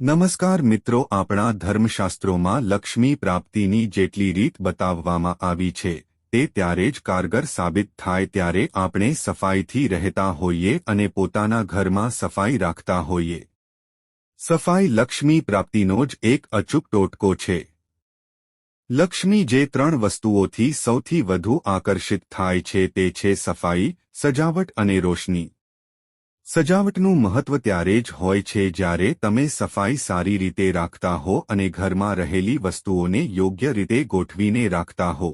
નમસ્કાર મિત્રો, આપણા ધર્મશાસ્ત્રોમાં લક્ષ્મી પ્રાપ્તિની જેટલી રીત બતાવવામાં આવી છે, તે ત્યારે જ કારગર સાબિત થાય ત્યારે આપણે સફાઈથી રહેતા હોઈએ અને પોતાના ઘરમાં સફાઈ રાખતા હોઈએ. સફાઈ લક્ષ્મી પ્રાપ્તિનો જ એક અચૂક ટોટકો છે. લક્ષ્મી જે ત્રણ વસ્તુઓથી સૌથી વધુ આકર્ષિત થાય છે તે છે સફાઈ, સજાવટ અને રોશની. સજાવટનું મહત્વ ત્યારે જ હોય છે જ્યારે તમે સફાઈ સારી રીતે રાખતા હો અને ઘરમાં રહેલી વસ્તુઓને યોગ્ય રીતે ગોઠવીને રાખતા હો.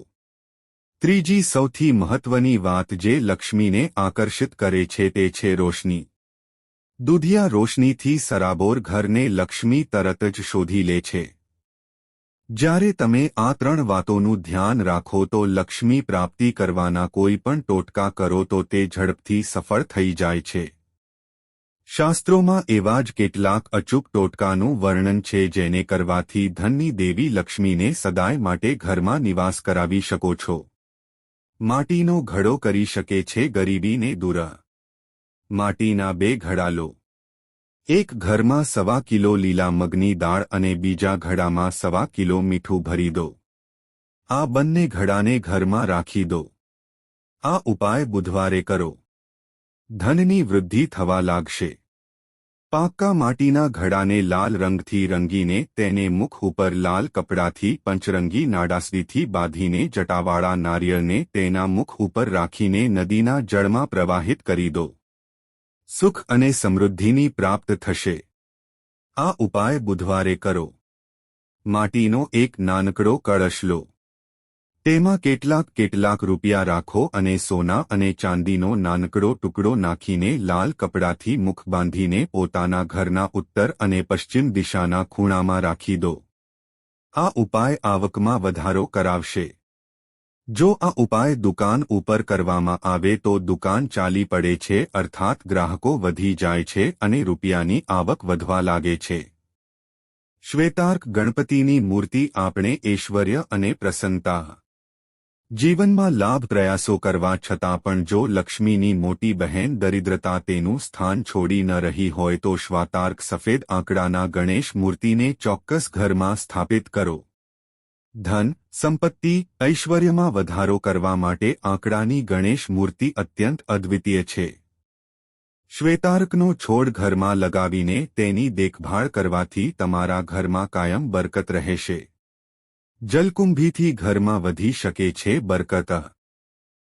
ત્રીજી સૌથી મહત્વની વાત જે લક્ષ્મીને આકર્ષિત કરે છે તે છે રોશની. દૂધિયા રોશનીથી સરાબોર ઘરને લક્ષ્મી તરત જ શોધી લે છે. જ્યારે તમે આ ત્રણ વાતોનું ધ્યાન રાખો તો લક્ષ્મી પ્રાપ્તિ કરવાના કોઈ પણ ટોટકા કરો તો તે ઝડપથી સફળ થઈ જાય છે. શાસ્ત્રોમાં એવા જ કેટલાક અચૂક ટોટકાનું વર્ણન છે જેને કરવાથી ધનની દેવી લક્ષ્મીને સદાય માટે ઘરમાં નિવાસ કરાવી શકો છો. માટીનો ઘડો કરી શકે છે ગરીબીને દૂર. માટીના બે ઘડા લો એક ઘરમાં સવા કિલો લીલા મગની દાળ અને બીજા ઘડામાં સવા કિલો મીઠું ભરી દો. આ બંને ઘડાને ઘરમાં રાખી દો. આ ઉપાય બુધવારે કરો. ધનની વૃદ્ધિ થવા લાગશે. પાક્કા માટીના ઘડાને લાલ રંગથી રંગીને તેને મુખ ઉપર લાલ કપડાથી પંચરંગી નાડાસરીથી બાંધીને જટાવાળા નારિયેળને તેના મુખ ઉપર રાખીને નદીના જળમાં પ્રવાહિત કરી દો. સુખ અને સમૃદ્ધિની પ્રાપ્ત થશે. આ ઉપાય બુધવારે કરો. માટીનો એક નાનકડો કળશ લો. તેમાં કેટલાક કેટલાક રૂપિયા રાખો અને સોના અને ચાંદીનો નાનકડો ટુકડો નાખીને લાલ કપડાથી મુખ બાંધીને પોતાના ઘરના ઉત્તર અને પશ્ચિમ દિશાના ખૂણામાં રાખી દો. આ ઉપાય આવકમાં વધારો કરાવશે. જો આ ઉપાય દુકાન ઉપર કરવામાં આવે તો દુકાન ચાલી પડે છે અર્થાત ગ્રાહકો વધી જાય છે અને રૂપિયાની આવક વધવા લાગે છે. શ્વેતાર્ક ગણપતિની મૂર્તિ આપણે ઐશ્વર્ય અને પ્રસન્નતા જીવનમાં લાભ પ્રયાસો કરવા છતાં પણ જો લક્ષ્મીની મોટી બહેન દરિદ્રતા તેનું સ્થાન છોડી ન રહી હોય તો શ્વાતાર્ક સફેદ આંકડાના ગણેશ મૂર્તિને ચોક્કસ ઘરમાં સ્થાપિત કરો. ધન, સંપત્તિ, ઐશ્વર્યમાં વધારો કરવા માટે આંકડાની ગણેશ મૂર્તિ અત્યંત અદ્વિતીય છે. શ્વેતાર્કનો છોડ ઘરમાં લગાવીને તેની દેખભાળ કરવાથી તમારા ઘરમાં કાયમ બરકત રહેશે. જલકુંભીથી ઘરમાં વધી શકે છે બરકત.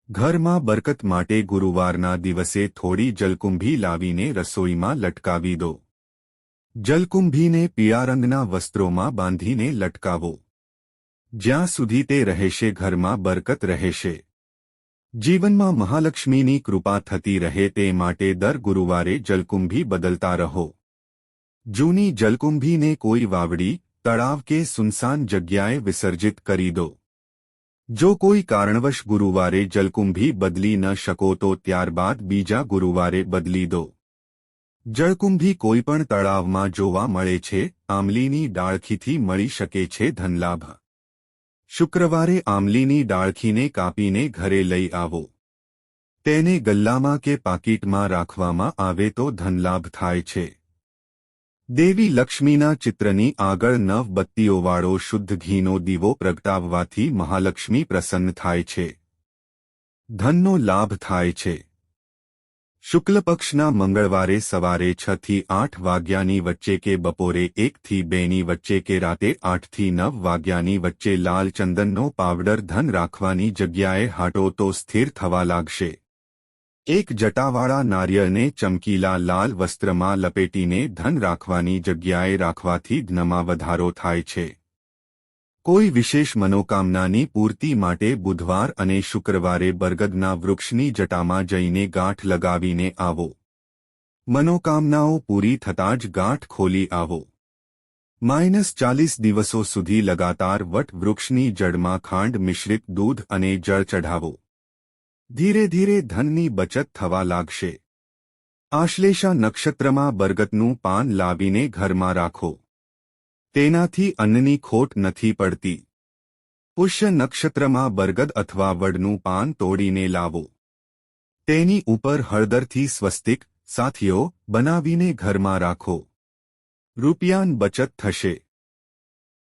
ઘરમાં બરકત માટે ગુરુવારના દિવસે થોડી જલકુંભી લાવીને રસોઈમાં લટકાવી દો. જલકુંભીને પીળા વસ્ત્રોમાં બાંધીને લટકાવો. જ્યાં સુધી તે રહેશે ઘરમાં બરકત રહેશે. જીવનમાં મહાલક્ષ્મીની કૃપા થતી રહે તે માટે દર ગુરુવારે જલકુંભી બદલતા રહો. જૂની જલકુંભીને કોઈ વાવડી તળાવ કે સુનસાન જગ્યાએ વિસર્જિત કરી દો. જો કોઈ કારણવશ ગુરુવારે જલકુંભી બદલી ન શકો તો ત્યારબાદ બીજા ગુરુવારે બદલી દો. જળકુંભી કોઈપણ તળાવમાં જોવા મળે છે આમલીની ડાળખીથી મળી શકે છે ધનલાભ. શુક્રવારે આમલીની ડાળખીને કાપીને ઘરે લઈ આવો. તેને ગલ્લામાં કે પાકીટમાં રાખવામાં આવે તો ધનલાભ થાય છે. દેવી લક્ષ્મીના ચિત્રની આગળ નવ બત્તીઓવાળો શુદ્ધ ઘીનો દીવો પ્રગટાવવાથી મહાલક્ષ્મી પ્રસન્ન થાય છે. ધનનો લાભ થાય છે. શુક્લ પક્ષના મંગળવારે સવારે છ થી આઠ વાગ્યાની વચ્ચે કે બપોરે એકથી બેની વચ્ચે કે રાતે આઠથી નવ વાગ્યાની વચ્ચે લાલ ચંદનનો પાવડર ધન રાખવાની જગ્યાએ હાટો તો સ્થિર થવા લાગશે. એક જટાવાળા નારિયેળને ચમકીલા લાલ વસ્ત્રમાં લપેટીને ધન રાખવાની જગ્યાએ રાખવાથી ધનમાં વધારો થાય છે. કોઈ વિશેષ મનોકામનાની પૂર્તિ માટે બુધવાર અને શુક્રવારે બરગદના વૃક્ષની જટામાં જઈને ગાંઠ લગાવીને આવો. મનોકામનાઓ પૂરી થતાં જ ગાંઠ ખોલી આવો. માઇનસ ચાલીસ દિવસો સુધી લગાતાર વટ વૃક્ષની જડમાં ખાંડ મિશ્રિત દૂધ અને જળ ચઢાવો. ધીરે ધીરે ધનની બચત થવા લાગશે. આશ્લેષા નક્ષત્રમાં બરગદનું પાન લાવીને ઘરમાં રાખો. તેનાથી અન્નની ખોટ નથી પડતી. પુષ્ય નક્ષત્રમાં બરગદ અથવા વડનું પાન તોડીને લાવો. તેની ઉપર હળદરથી સ્વસ્તિક, સાથીઓ, બનાવીને ઘરમાં રાખો. રૂપિયાન બચત થશે.